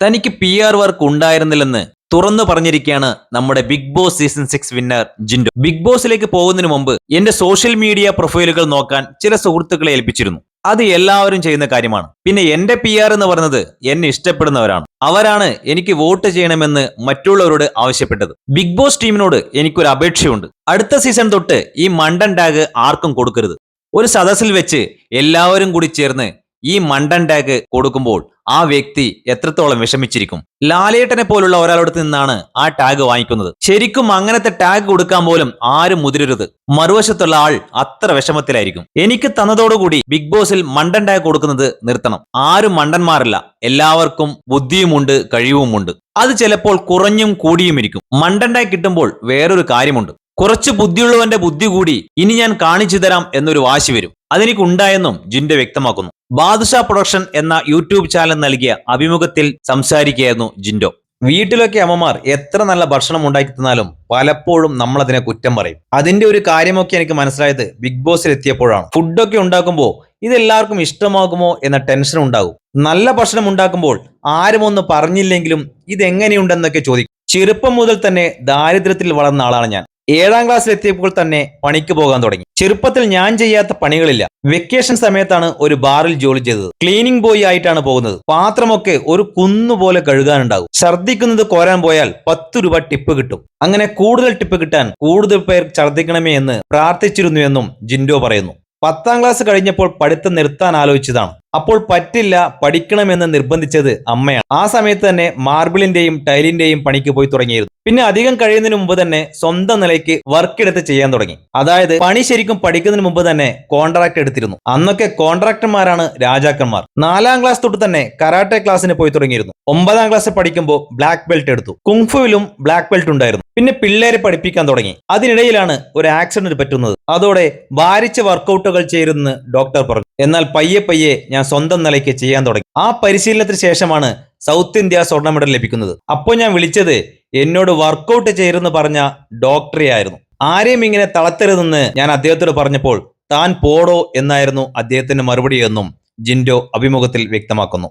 തനിക്ക് P R work ഉണ്ടായിരുന്നില്ലെന്ന് തുറന്നു പറഞ്ഞിരിക്കുകയാണ് നമ്മുടെ big boss season six winner Jinto. Big ബോസിലേക്ക് പോകുന്നതിന് മുമ്പ് എന്റെ സോഷ്യൽ മീഡിയ പ്രൊഫൈലുകൾ നോക്കാൻ ചില സുഹൃത്തുക്കളെ ഏൽപ്പിച്ചിരുന്നു. അത് എല്ലാവരും ചെയ്യുന്ന കാര്യമാണ്. പിന്നെ എന്റെ പി ആർ എന്ന് പറഞ്ഞത് എന്നെ ഇഷ്ടപ്പെടുന്നവരാണ്. അവരാണ് എനിക്ക് വോട്ട് ചെയ്യണമെന്ന് മറ്റുള്ളവരോട് ആവശ്യപ്പെട്ടത്. ബിഗ് ബോസ് ടീമിനോട് എനിക്കൊരു അപേക്ഷയുണ്ട്. അടുത്ത സീസൺ തൊട്ട് ഈ മണ്ടൻ ടാഗ് ആർക്കും കൊടുക്കരുത്. ഒരു സദസ്സിൽ വെച്ച് എല്ലാവരും കൂടി ചേർന്ന് ഈ മണ്ടൻ ടാഗ് കൊടുക്കുമ്പോൾ ആ വ്യക്തി എത്രത്തോളം വിഷമിച്ചിരിക്കും? ലാലേട്ടനെ പോലുള്ള ഒരാളടുത്ത് നിന്നാണ് ആ ടാഗ് വാങ്ങിക്കുന്നത്. ശരിക്കും അങ്ങനത്തെ ടാഗ് കൊടുക്കാൻ പോലും ആരും മുതിരരുത്. മറുവശത്തുള്ള ആൾ അത്ര വിഷമത്തിലായിരിക്കും. എനിക്ക് തന്നതോടുകൂടി ബിഗ് ബോസിൽ മണ്ടൻ ടാഗ് കൊടുക്കുന്നത് നിർത്തണം. ആരും മണ്ടന്മാരല്ല. എല്ലാവർക്കും ബുദ്ധിയുമുണ്ട് കഴിവുമുണ്ട്. അത് ചിലപ്പോൾ കുറഞ്ഞും കൂടിയുമിരിക്കും മണ്ടൻ ടാഗ് കിട്ടുമ്പോൾ വേറൊരു കാര്യമുണ്ട്. കുറച്ച് ബുദ്ധിയുള്ളവന്റെ ബുദ്ധി കൂടി ഇനി ഞാൻ കാണിച്ചു തരാം എന്നൊരു വാശി വരും. അതെനിക്കുണ്ടായെന്നും ജിന്റെ വ്യക്തമാക്കുന്നു. ബാദുഷാ പ്രൊഡക്ഷൻ എന്ന യൂട്യൂബ് ചാനൽ നൽകിയ അഭിമുഖത്തിൽ സംസാരിക്കുകയായിരുന്നു ജിൻഡോ. വീട്ടിലൊക്കെ അമ്മമാർ എത്ര നല്ല ഭക്ഷണം ഉണ്ടാക്കി തന്നാലും പലപ്പോഴും നമ്മൾ അതിനെ കുറ്റം പറയും. അതിന്റെ ഒരു കാര്യമൊക്കെ എനിക്ക് മനസ്സിലായത് ബിഗ് ബോസിൽ എത്തിയപ്പോഴാണ് ഫുഡൊക്കെ ഉണ്ടാക്കുമ്പോൾ ഇതെല്ലാവർക്കും ഇഷ്ടമാകുമോ എന്ന ടെൻഷൻ ഉണ്ടാകും. നല്ല ഭക്ഷണം ഉണ്ടാക്കുമ്പോൾ ആരും ഒന്ന് പറഞ്ഞില്ലെങ്കിലും ഇതെങ്ങനെയുണ്ടെന്നൊക്കെ ചോദിക്കും ചെറുപ്പം മുതൽ തന്നെ ദാരിദ്ര്യത്തിൽ വളർന്ന ആളാണ് ഞാൻ. ഏഴാം ക്ലാസ്സിൽ എത്തിയപ്പോൾ തന്നെ പണിക്ക് പോകാൻ തുടങ്ങി. ചെറുപ്പത്തിൽ ഞാൻ ചെയ്യാത്ത പണികളില്ല. വെക്കേഷൻ സമയത്താണ് ഒരു ബാറിൽ ജോലി ചെയ്തത്. ക്ലീനിങ് ബോയ് ആയിട്ടാണ് പോകുന്നത്. പാത്രമൊക്കെ ഒരു കുന്നുപോലെ കഴുകാനുണ്ടാകും. ഛർദ്ദിക്കുന്നത് കോരാൻ പോയാൽ പത്ത് രൂപ ടിപ്പ് കിട്ടും. അങ്ങനെ കൂടുതൽ ടിപ്പ് കിട്ടാൻ കൂടുതൽ പേർ ഛർദ്ദിക്കണമേ എന്ന് പ്രാർത്ഥിച്ചിരുന്നു എന്നും ജിൻഡോ പറയുന്നു. പത്താം ക്ലാസ് കഴിഞ്ഞപ്പോൾ പഠിത്തം നിർത്താൻ ആലോചിച്ചതാണ്. അപ്പോൾ പറ്റില്ല പഠിക്കണമെന്ന് നിർബന്ധിച്ചത് അമ്മയാണ്. ആ സമയത്ത് തന്നെ മാർബിളിന്റെയും ടൈലിന്റെയും പണിക്ക് പോയി തുടങ്ങിയിരുന്നു. പിന്നെ അധികം കഴിയുന്നതിന് മുമ്പ് തന്നെ സ്വന്തം നിലയ്ക്ക് വർക്ക് എടുത്ത് ചെയ്യാൻ തുടങ്ങി. അതായത് പണി ശരിക്കും പഠിക്കുന്നതിന് മുമ്പ് തന്നെ കോൺട്രാക്ട് എടുത്തിരുന്നു. അന്നൊക്കെ കോൺട്രാക്ടർമാരാണ് രാജാക്കന്മാർ. നാലാം ക്ലാസ് തൊട്ട് തന്നെ കരാട്ടെ ക്ലാസ്സിന് പോയി തുടങ്ങിയിരുന്നു. ഒമ്പതാം ക്ലാസ് പഠിക്കുമ്പോൾ ബ്ലാക്ക് ബെൽറ്റ് എടുത്തു. കുങ്ഫുവിലും ബ്ലാക്ക് ബെൽറ്റ് ഉണ്ടായിരുന്നു. പിന്നെ പിള്ളേരെ പഠിപ്പിക്കാൻ തുടങ്ങി. അതിനിടയിലാണ് ഒരു ആക്സിഡന്റ് പറ്റുന്നത്. അതോടെ ഭാരിച്ച വർക്കൗട്ടുകൾ ചേരുന്ന ഡോക്ടർ പറഞ്ഞു. എന്നാൽ പയ്യെ പയ്യെ ഞാൻ സ്വന്തം നിലയ്ക്ക് ചെയ്യാൻ തുടങ്ങി. ആ പരിശീലനത്തിന് ശേഷമാണ് സൗത്ത് ഇന്ത്യ സ്വർണ മെഡൽ ലഭിക്കുന്നത്. അപ്പോൾ ഞാൻ വിളിച്ചത് എന്നോട് വർക്കൗട്ട് ചെയ്യരുതെന്ന് പറഞ്ഞ ഡോക്ടറെ ആയിരുന്നു. ആരെയും ഇങ്ങനെ തളത്തരുതെന്ന് ഞാൻ അദ്ദേഹത്തോട് പറഞ്ഞപ്പോൾ താൻ പോടോ എന്നായിരുന്നു അദ്ദേഹത്തിന്റെ മറുപടി എന്നും ജിൻഡോ അഭിമുഖത്തിൽ വ്യക്തമാക്കുന്നു.